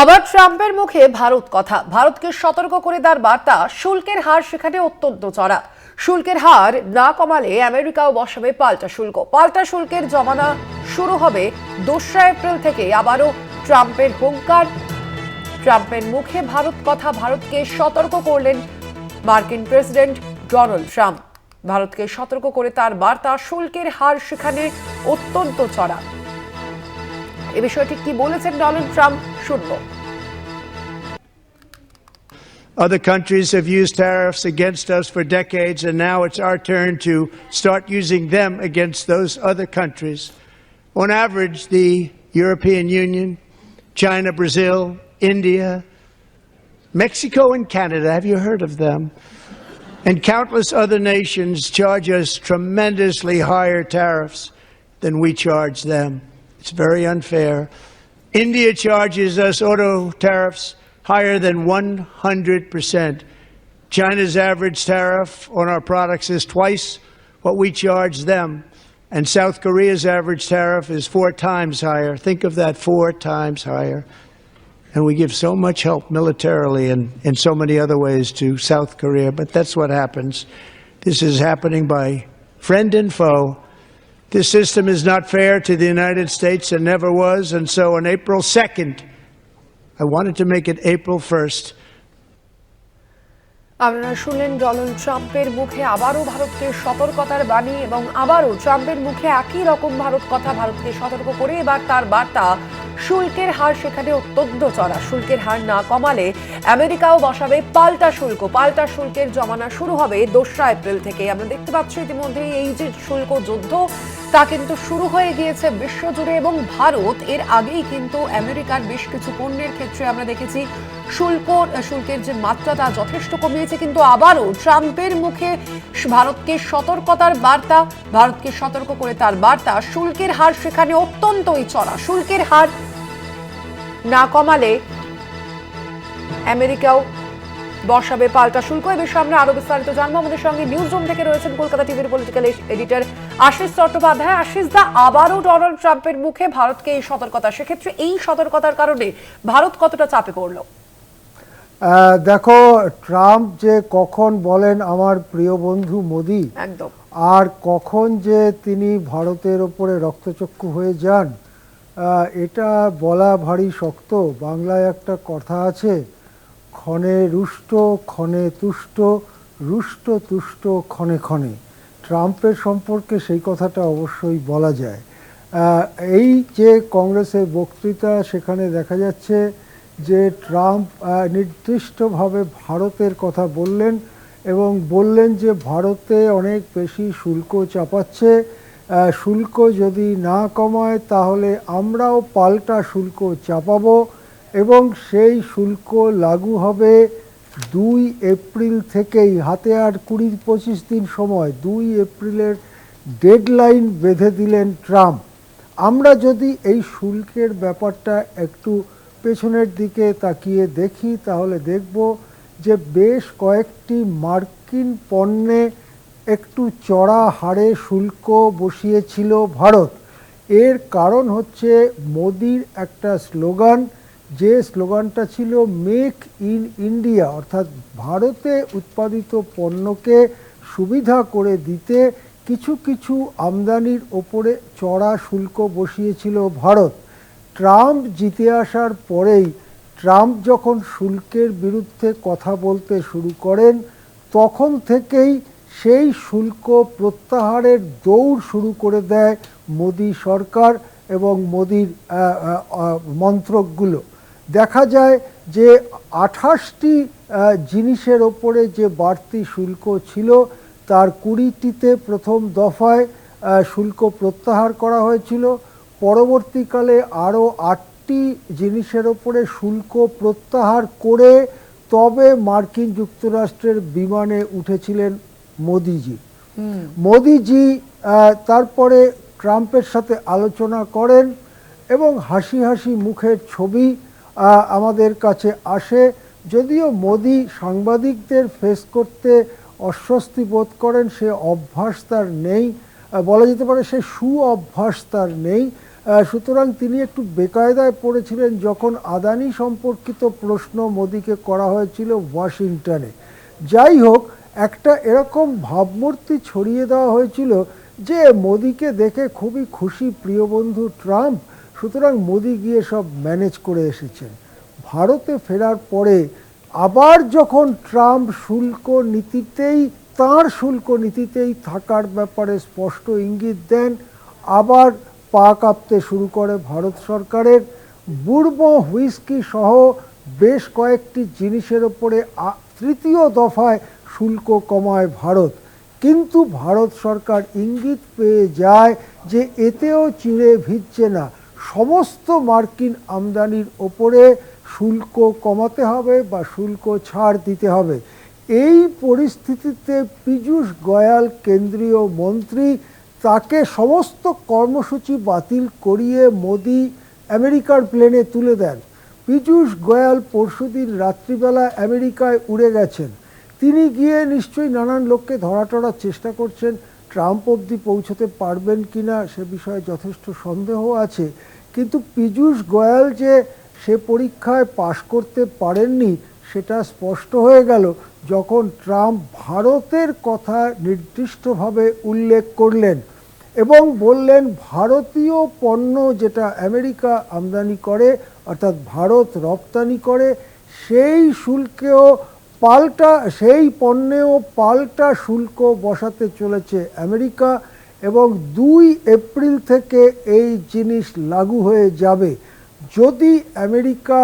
আবার ট্রাম্পের মুখে ভারত কথা। ভারতকে সতর্ক করে দেওয়ার বার্তা শুল্কের হার সেখানে অত্যন্ত চড়া। শুল্কের হার না কমালে আমেরিকাও বসাবে পাল্টা শুল্ক। পাল্টা শুল্কের জমানা শুরু হবে দোসরা এপ্রিল থেকে। আবারও ট্রাম্পের হুঙ্কার। ট্রাম্পের মুখে ভারত কথা। ভারতকে সতর্ক করলেন মার্কিন প্রেসিডেন্ট ডোনাল্ড ট্রাম্প। ভারতকে সতর্ক করে তার বার্তা, শুল্কের হার সেখানে অত্যন্ত চড়া। এ বিষয়টি কি বলেছেন ডোনাল্ড ট্রাম্প? শুনবো Other countries have used tariffs against us for decades, and now it's our turn to start using them against those other countries. On average, the European Union, China, Brazil, India, Mexico, and Canada have you heard of them? And countless other nations charge us tremendously higher tariffs than we charge them. It's very unfair. India charges us auto tariffs higher than 100%. China's average tariff on our products is twice what we charge them. And South Korea's average tariff is four times higher. Think of that, four times higher. And we give so much help militarily and in so many other ways to South Korea, but that's what happens. This is happening by friend and foe. This system is not fair to the United States. And never was. And so on April 2nd, I wanted to make it April 1st. আপনারা শুনলেন Donald ট্রাম্পের মুখে আবারও ভারতকে সতর্কতার বাণী এবং আবারও ট্রাম্পের মুখে একই রকম ভারত কথা ভারতকে সতর্ক করে এবার তার বার্তা। শুল্কের হার সেখানে অত্যন্ত চড়া। শুল্কের হার না কমালে আমেরিকাও বসাবে পাল্টা শুল্ক। পাল্টা শুল্কের জমানা শুরু হবে দোসরা এপ্রিল থেকে আমরা দেখতে পাচ্ছি ইতিমধ্যে এই যে শুল্ক যুদ্ধ তা কিন্তু শুরু হয়ে গিয়েছে বিশ্বজুড়ে এবং ভারত এর আগেই কিন্তু আমেরিকার বেশ কিছু পণ্যের ক্ষেত্রে আমরা দেখেছি শুল্ক শুল্কের যে মাত্রা তা যথেষ্ট কমিয়েছে, কিন্তু আবারও ট্রাম্পের মুখে ভারতকে সতর্কতার বার্তা, ভারতকে সতর্ক করে তার বার্তা, শুল্কের হার সেখানে অত্যন্তই চড়া। শুল্কের হার না কমালে আমেরিকাও বসাবে পাল্টা শুল্ক। এ বিষয়ে আমরা আরও বিস্তারিত জানব। আমাদের সঙ্গে নিউজ রুম থেকে রয়েছেন কলকাতা টিভির পলিটিক্যাল এডিটর আশিস চট্টোপাধ্যায় আশিস দা আবারও ডোনাল্ড ট্রাম্পের মুখে ভারতকে এই সতর্কতা। সেক্ষেত্রে এই সতর্কতার কারণে ভারত কতটা চাপে পড়ল? দেখো ট্রাম্প যে কখন বলেন আমার প্রিয় বন্ধু মোদি একদম। আর কখন যে তিনি ভারতের ওপরে রক্তচক্ষু হয়ে যান এটা বলা ভারী শক্ত। বাংলায় একটা কথা আছে ক্ষণে রুষ্ট ক্ষণে তুষ্ট রুষ্ট তুষ্ট ক্ষণে ক্ষণে। ট্রাম্পের সম্পর্কে সেই কথাটা অবশ্যই বলা যায়। এই যে কংগ্রেসের বক্তৃতা, সেখানে দেখা যাচ্ছে যে ট্রাম্প নির্দিষ্টভাবে ভারতের কথা বললেন এবং বললেন যে ভারতে অনেক বেশি শুল্ক চাপাচ্ছে। শুল্ক যদি না কমায়, তাহলে আমরাও পাল্টা শুল্ক চাপাবো এবং সেই শুল্ক লাগু হবে দুই এপ্রিল থেকেই হাতে আর কুড়ি পঁচিশ দিন সময়, দুই এপ্রিলের ডেডলাইন বেঁধে দিলেন ট্রাম্প। আমরা যদি এই শুল্কের ব্যাপারটা একটু পেছনের দিকে তাকিয়ে দেখি, তাহলে দেখব যে বেশ কয়েকটি মার্কিন পণ্যে একটু চড়া হারে শুল্ক বসিয়েছিল ভারত। এর কারণ হচ্ছে মোদির একটা স্লোগান যে স্লোগানটা ছিল মেক ইন ইন্ডিয়া অর্থাৎ ভারতে উৎপাদিত পণ্যকে সুবিধা করে দিতে কিছু কিছু আমদানির ওপরে চড়া শুল্ক বসিয়েছিল ভারত। ট্রাম্প জিতে আসার পরেই ট্রাম্প যখন শুল্কের বিরুদ্ধে কথা বলতে শুরু করেন, তখন থেকেই সেই শুল্ক প্রত্যাহারের দৌড় শুরু করে দেয় মোদী সরকার এবং মোদির মন্ত্রকগুলো। দেখা যায় যে আঠাশটি জিনিসের ওপরে যে বাড়তি শুল্ক ছিল তার কুড়িটিতে প্রথম দফায় শুল্ক প্রত্যাহার করা হয়েছিল। পরবর্তীকালে আরও আটটি জিনিসের ওপরে শুল্ক প্রত্যাহার করে তবে মার্কিন যুক্তরাষ্ট্রের বিমানে উঠেছিলেন মোদিজি। মোদিজি তারপরে ট্রাম্পের সাথে আলোচনা করেন এবং হাসি হাসি মুখের ছবি আমাদের কাছে আসে। যদিও মোদি সাংবাদিকদের ফেস করতে অস্বস্তি বোধ করেন, সে অভ্যাস তার নেই। বলা যেতে পারে সে সু অভ্যাস তার নেই। সুতরাং তিনি একটু বেকায়দায় পড়েছিলেন যখন আদানি সম্পর্কিত প্রশ্ন মোদিকে করা হয়েছিল ওয়াশিংটনে। যাই হোক, একটা এরকম ভাবমূর্তি ছড়িয়ে দেওয়া হয়েছিল যে মোদিকে দেখে খুবই খুশি প্রিয় বন্ধু ট্রাম্প। সুতরাং মোদি গিয়ে সব ম্যানেজ করে এসেছেন। ভারতে ফেরার পরে আবার যখন ট্রাম্প শুল্ক নীতিতেই, তার শুল্ক নীতিতেই থাকার ব্যাপারে স্পষ্ট ইঙ্গিত দেন, আবার পা কাঁপতে শুরু করে ভারত সরকারের। বুর্ব হুইস্কি সহ বেশ কয়েকটি জিনিসের ওপরে তৃতীয় দফায় শুল্ক কমায় ভারত। কিন্তু ভারত সরকার ইঙ্গিত পেয়ে যায় যে এতেও চিড়ে ভিজছে না। সমস্ত মার্কিন আমদানির ওপরে শুল্ক কমাতে হবে বা শুল্ক ছাড় দিতে হবে। এই পরিস্থিতিতে পীযূষ গয়াল কেন্দ্রীয় মন্ত্রী তাকে সমস্ত কর্মসূচি বাতিল করিয়ে মোদি আমেরিকার প্লেনে তুলে দেন। পীযূষ গোয়াল পরশুদিন রাত্রিবেলা আমেরিকায় উড়ে গেছেন। তিনি গিয়ে নিশ্চয়ই নানান লোককে ধরাটরার চেষ্টা করছেন। ট্রাম্প অবধি পৌঁছতে পারবেন কিনা সে বিষয়ে যথেষ্ট সন্দেহ আছে। কিন্তু পীযূষ গোয়াল যে সে পরীক্ষায় পাশ করতে পারেননি, সেটা স্পষ্ট হয়ে গেল যখন ট্রাম্প ভারতের কথা নির্দিষ্টভাবে উল্লেখ করলেন এবং বললেন, ভারতীয় পণ্য যেটা আমেরিকা আমদানি করে, অর্থাৎ ভারত রপ্তানি করে, সেই শুল্কেও পাল্টা, সেই পণ্যেও পাল্টা শুল্ক বসাতে চলেছে আমেরিকা এবং দুই এপ্রিল থেকে এই জিনিস লাগু হয়ে যাবে। যদি আমেরিকা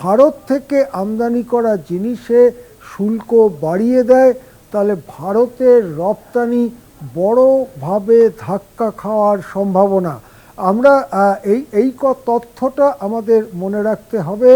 ভারত থেকে আমদানি করা জিনিসে শুল্ক বাড়িয়ে দেয়, তাহলে ভারতের রপ্তানি বড়ভাবে ধাক্কা খাওয়ার সম্ভাবনা। আমরা এই এই তথ্যটা আমাদের মনে রাখতে হবে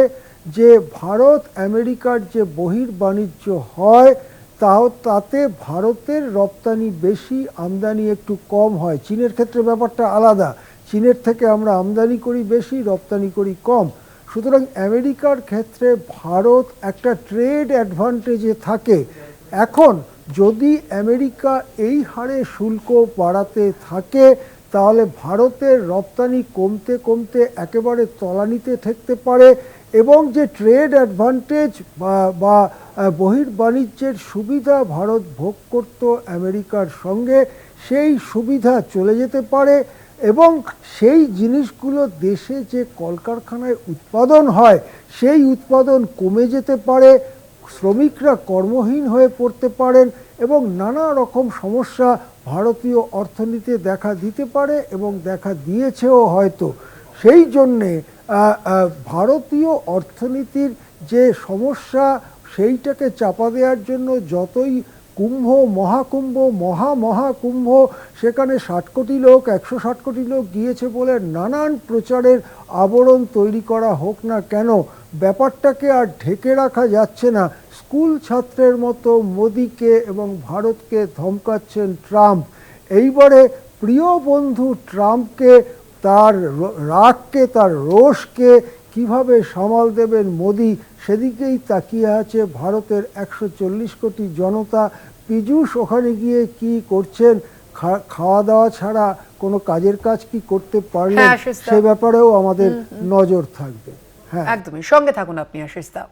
যে ভারত আমেরিকার যে বহির্বাণিজ্য হয়, তাও তাতে ভারতের রপ্তানি বেশি, আমদানি একটু কম হয়। চীনের ক্ষেত্রে ব্যাপারটা আলাদা। চীনের থেকে আমরা আমদানি করি বেশি, রপ্তানি করি কম। সুতরাং আমেরিকার ক্ষেত্রে ভারত একটা ট্রেড অ্যাডভান্টেজে থাকে। এখন যদি আমেরিকা এই হারে শুল্ক বাড়াতে থাকে, তাহলে ভারতের রপ্তানি কমতে কমতে একেবারে তলানিতে ঠেকতে পারে। এবং যে ট্রেড অ্যাডভান্টেজ বা বহির্বাণিজ্যের সুবিধা ভারত ভোগ করত আমেরিকার সঙ্গে, সেই সুবিধা চলে যেতে পারে এবং সেই জিনিসগুলো দেশে যে কলকারখানায় উৎপাদন হয়, সেই উৎপাদন কমে যেতে পারে, শ্রমিকরা কর্মহীন হয়ে পড়তে পারেন এবং নানা রকম সমস্যা ভারতীয় অর্থনীতিতে দেখা দিতে পারে এবং দেখা দিয়েছেও হয়তো। সেই জন্যে ভারতীয় অর্থনীতির যে সমস্যা, সেইটাকে চাপা দেওয়ার জন্য যতই কুম্ভ, মহাকুম্ভ, মহা মহাকুম্ভ, সেখানে ষাট কোটি লোক, একশো ষাট কোটি লোক গিয়েছে বলে নানান প্রচারের আবরণ তৈরি করা হোক না কেন, ব্যাপারটাকে আর ঢেকে রাখা যাচ্ছে না। স্কুল ছাত্রের মতো মোদিকে এবং ভারতকে ধমকাচ্ছেন ট্রাম্প। এইবারে প্রিয় বন্ধু ট্রাম্পকে তার রাগকে তার রোষকে কীভাবে সামাল দেবেন মোদি সেদিকেই তাকিয়ে আছে ভারতের একশো চল্লিশ কোটি জনতা। পীযূষ ওখানে গিয়ে কি করছেন? খাওয়া দাওয়া ছাড়া কোনো কাজের কাজ কি করতে পারলেন? হ্যাঁ। সে ব্যাপারেও আমাদের নজর থাকবে। হ্যাঁ। একদমই। সঙ্গে থাকুন আপনি আশিস দা।